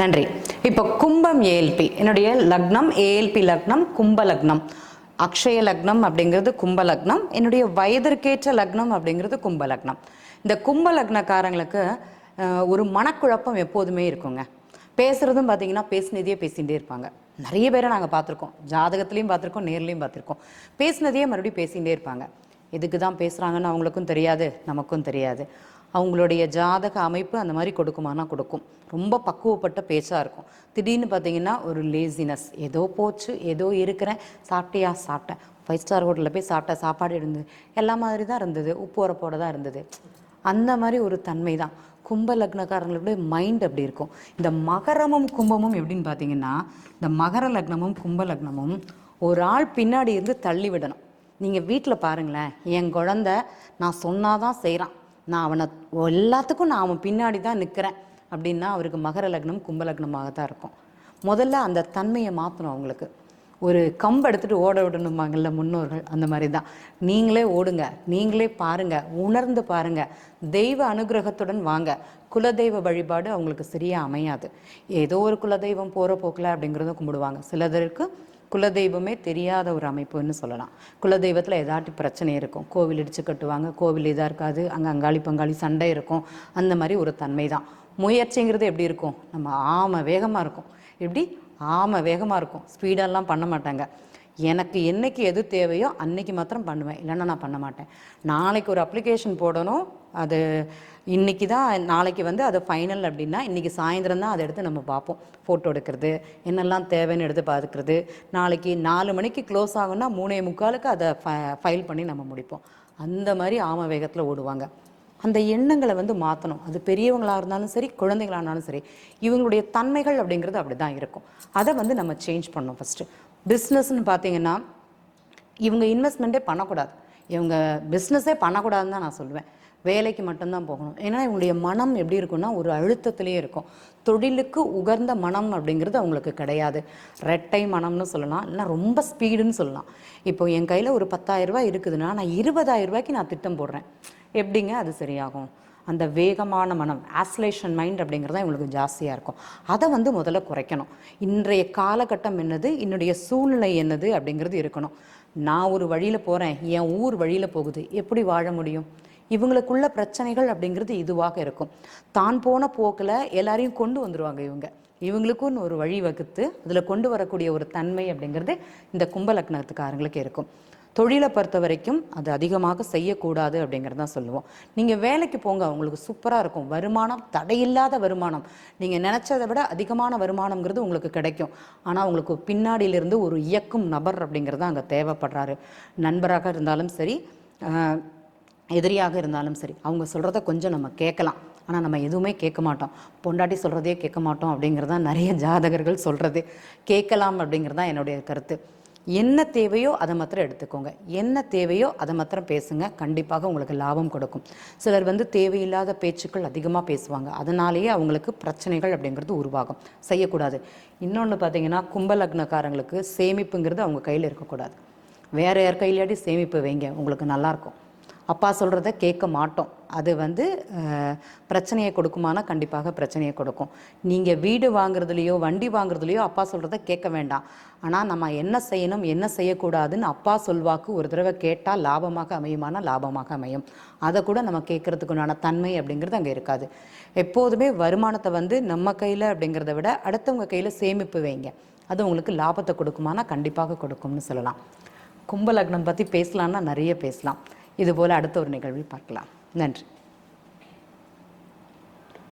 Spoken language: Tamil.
நன்றி. இப்போ கும்பம் ஏஎல்பி என்னுடைய லக்னம் ஏஎல்பி லக்னம் கும்ப லக்னம். அக்ஷய லக்னம் அப்படிங்கிறது கும்ப லக்னம். என்னுடைய வயதிற்கேற்ற லக்னம் அப்படிங்கிறது கும்ப லக்னம். இந்த கும்ப லக்னக்காரங்களுக்கு ஒரு மனக்குழப்பம் எப்போதுமே இருக்குங்க. பேசுகிறதும் பார்த்தீங்கன்னா பேசினதையே பேசிகிட்டே இருப்பாங்க. நிறைய பேரை நாங்கள் பார்த்துருக்கோம் ஜாதகத்துலேயும் பார்த்துருக்கோம் நேர்லேயும் பார்த்துருக்கோம் பேசினதையே மறுபடியும் பேசிகிட்டே இருப்பாங்க. எதுக்கு தான் பேசுகிறாங்கன்னு அவங்களுக்கும் தெரியாது நமக்கும் தெரியாது. அவங்களுடைய ஜாதக அமைப்பு அந்த மாதிரி கொடுக்குமானா கொடுக்கும். ரொம்ப பக்குவப்பட்ட பேச்சாக இருக்கும். திடீர்னு பார்த்தீங்கன்னா ஒரு லேசினஸ் ஏதோ போச்சு ஏதோ இருக்கிறேன் சாப்பிட்டியா? சாப்பிட்டேன். ஃபைவ் ஸ்டார் ஹோட்டலில் போய் சாப்பிட்ட சாப்பாடு இருந்தது. எல்லா மாதிரி தான் இருந்தது. உப்பு உரப்போட தான் இருந்தது. அந்த மாதிரி ஒரு தன்மை தான். கும்ப லக்னக்காரங்களுடைய மைண்ட் அப்படி இருக்கும். இந்த மகரமும் கும்பமும் எப்படின்னு பார்த்தீங்கன்னா இந்த மகர லக்னமும் கும்ப லக்னமும் ஒரு ஆள் பின்னாடி இருந்து தள்ளி விடணும். நீங்கள் வீட்டில் பாருங்களேன் என் குழந்த நான் சொன்னாதான் செய்கிறான் நான் அவனை எல்லாத்துக்கும் நான் அவன் பின்னாடி தான் நிற்கிறேன் அப்படின்னா அவருக்கு மகர லக்னம் கும்ப லக்னமாக தான் இருக்கும். முதல்ல அந்த தன்மையை மாற்றணும் அவங்களுக்கு. ஒரு கம்பு எடுத்துட்டு ஓட விடணுமாங்கல்ல முன்னோர்கள் அந்த மாதிரி தான் நீங்களே ஓடுங்க நீங்களே பாருங்க உணர்ந்து பாருங்க. தெய்வ அனுகிரகத்துடன் வாங்க. குலதெய்வ வழிபாடு அவங்களுக்கு சரியாக அமையாது. ஏதோ ஒரு குலதெய்வம் போகிற போக்கில் அப்படிங்கிறத கும்பிடுவாங்க. சிலதற்கு குலதெய்வமே தெரியாத ஒரு அமைப்புன்னு சொல்லலாம். குலதெய்வத்தில் ஏதாட்டி பிரச்சனை இருக்கும். கோவில் இடிச்சு கட்டுவாங்க. கோவில் இதாக இருக்காது. அங்கே அங்காளி பங்காளி சண்டை இருக்கும். அந்த மாதிரி ஒரு தன்மை தான் முயற்சிங்கிறது எப்படி இருக்கும்? நம்ம ஆம வேகமாக இருக்கும். எப்படி? ஆம வேகமாக இருக்கும். ஸ்பீடெல்லாம் பண்ண மாட்டாங்க. எனக்கு என்னைக்கு எது தேவையோ அன்னைக்கு மாத்திரம் பண்ணுவேன். இல்லைன்னா நான் பண்ண மாட்டேன். நாளைக்கு ஒரு அப்ளிகேஷன் போடணும். அது இன்னைக்கு தான் நாளைக்கு வந்து அது ஃபைனல் அப்படின்னா இன்றைக்கி சாயந்தரம் தான் அதை எடுத்து நம்ம பார்ப்போம். ஃபோட்டோ எடுக்கிறது என்னெல்லாம் தேவைன்னு எடுத்து பார்த்துக்கிறது நாளைக்கு நாலு மணிக்கு க்ளோஸ் ஆகும்னா மூணே முக்காலுக்கு அதை ஃபைல் பண்ணி நம்ம முடிப்போம். அந்த மாதிரி ஆம வேகத்தில் ஓடுவாங்க. அந்த எண்ணங்களை வந்து மாற்றணும் அது பெரியவங்களாக இருந்தாலும் சரி குழந்தைகளாக இருந்தாலும் சரி இவங்களுடைய தன்மைகள் அப்படிங்கிறது அப்படி தான் இருக்கும். அதை வந்து நம்ம சேஞ்ச் பண்ணணும் ஃபஸ்ட்டு பிஸ்னஸ்னு பார்த்தீங்கன்னா இவங்க இன்வெஸ்ட்மெண்ட்டே பண்ணக்கூடாது. இவங்க பிஸ்னஸே பண்ணக்கூடாதுன்னு தான் நான் சொல்லுவேன். வேலைக்கு மட்டும்தான் போகணும். ஏன்னா இவங்களுடைய மனம் எப்படி இருக்கும்னா ஒரு அழுத்தத்திலேயே இருக்கும். தொழிலுக்கு உகர்ந்த மனம் அப்படிங்கிறது அவங்களுக்கு கிடையாது. ரெட்டை மனம்னு சொல்லலாம். இல்லைன்னா ரொம்ப ஸ்பீடுன்னு சொல்லலாம். இப்போ என் கையில் ஒரு பத்தாயிரரூபா இருக்குதுன்னா நான் 20000 ரூபாய்க்கு நான் திட்டம் போடுறேன். எப்படிங்க அது சரியாகும்? அந்த வேகமான மனம் ஆஸ்லேஷன் மைண்ட் அப்படிங்கிறது தான் இவங்களுக்கு ஜாஸ்தியாக இருக்கும். அதை வந்து முதல்ல குறைக்கணும். இன்றைய காலகட்டம் என்னது? என்னுடைய சூழ்நிலை என்னது? அப்படிங்கிறது இருக்கணும். நான் ஒரு வழியில் போகிறேன் என் ஊர் வழியில் போகுது. எப்படி வாழ முடியும்? இவங்களுக்குள்ள பிரச்சனைகள் அப்படிங்கிறது இதுவாக இருக்கும். தான் போன போக்கில் எல்லாரையும் கொண்டு வந்துருவாங்க இவங்க. இவங்களுக்குன்னு ஒரு வழி வகுத்து அதில் கொண்டு வரக்கூடிய ஒரு தன்மை அப்படிங்கிறது இந்த கும்ப லக்னத்துக்காரங்களுக்கு இருக்கும். தொழிலை பொறுத்த வரைக்கும் அது அதிகமாக செய்யக்கூடாது அப்படிங்கிறது தான் சொல்லுவோம். நீங்கள் வேலைக்கு போங்க உங்களுக்கு சூப்பராக இருக்கும். வருமானம் தடையில்லாத வருமானம். நீங்கள் நினச்சதை விட அதிகமான வருமானம்ங்கிறது உங்களுக்கு கிடைக்கும். ஆனால் உங்களுக்கு பின்னாடியிலிருந்து ஒரு இயக்கும் நபர் அப்படிங்கிறது அங்கே தேவைப்படுறாரு. நண்பராக இருந்தாலும் சரி எதிரியாக இருந்தாலும் சரி அவங்க சொல்கிறத கொஞ்சம் நம்ம கேட்கலாம். ஆனால் நம்ம எதுவுமே கேட்க மாட்டோம். பொண்டாட்டி சொல்கிறதே கேட்க மாட்டோம் அப்படிங்கிறது தான் நிறைய ஜாதகர்கள் சொல்கிறது கேட்கலாம் அப்படிங்கிறது தான் என்னுடைய கருத்து. என்ன தேவையோ அதை மாத்திரம் எடுத்துக்கோங்க. என்ன தேவையோ அதை மாத்திரம் பேசுங்க. கண்டிப்பாக உங்களுக்கு லாபம் கொடுக்கும். சிலர் வந்து தேவையில்லாத பேச்சுக்கள் அதிகமாக பேசுவாங்க. அதனாலேயே அவங்களுக்கு பிரச்சனைகள் அப்படிங்கிறது உருவாகும். செய்யக்கூடாது. இன்னொன்று பார்த்தீங்கன்னா கும்பலக்னக்காரங்களுக்கு சேமிப்புங்கிறது அவங்க கையில் இருக்கக்கூடாது. வேற யார் கையிலாடி சேமிப்பு வைங்க. உங்களுக்கு நல்லாயிருக்கும் அப்பா சொல்கிறத கேட்க மாட்டோம். அது வந்து பிரச்சனையை கொடுக்குமானா கண்டிப்பாக பிரச்சனையை கொடுக்கும். நீங்கள் வீடு வாங்குறதுலையோ வண்டி வாங்குறதுலையோ அப்பா சொல்கிறத கேட்க வேண்டாம். ஆனால் நம்ம என்ன செய்யணும் என்ன செய்யக்கூடாதுன்னு அப்பா சொல்வாக்கு ஒரு தடவை கேட்டால் லாபமாக அமையுமானா லாபமாக அமையும். அதை கூட நம்ம கேட்கறதுக்குண்டான தன்மை அப்படிங்கிறது அங்கே இருக்காது. எப்போதுமே வருமானத்தை வந்து நம்ம கையில் அப்படிங்கிறத விட அடுத்தவங்க கையில் சேமிப்பு வைங்க. அது உங்களுக்கு லாபத்தை கொடுக்குமானா கண்டிப்பாக கொடுக்கும்னு சொல்லலாம். கும்ப லக்னம் பற்றி பேசலான்னா நிறைய பேசலாம். இதுபோல் அடுத்த ஒரு நிகழ்வில் பார்க்கலாம். நன்றி.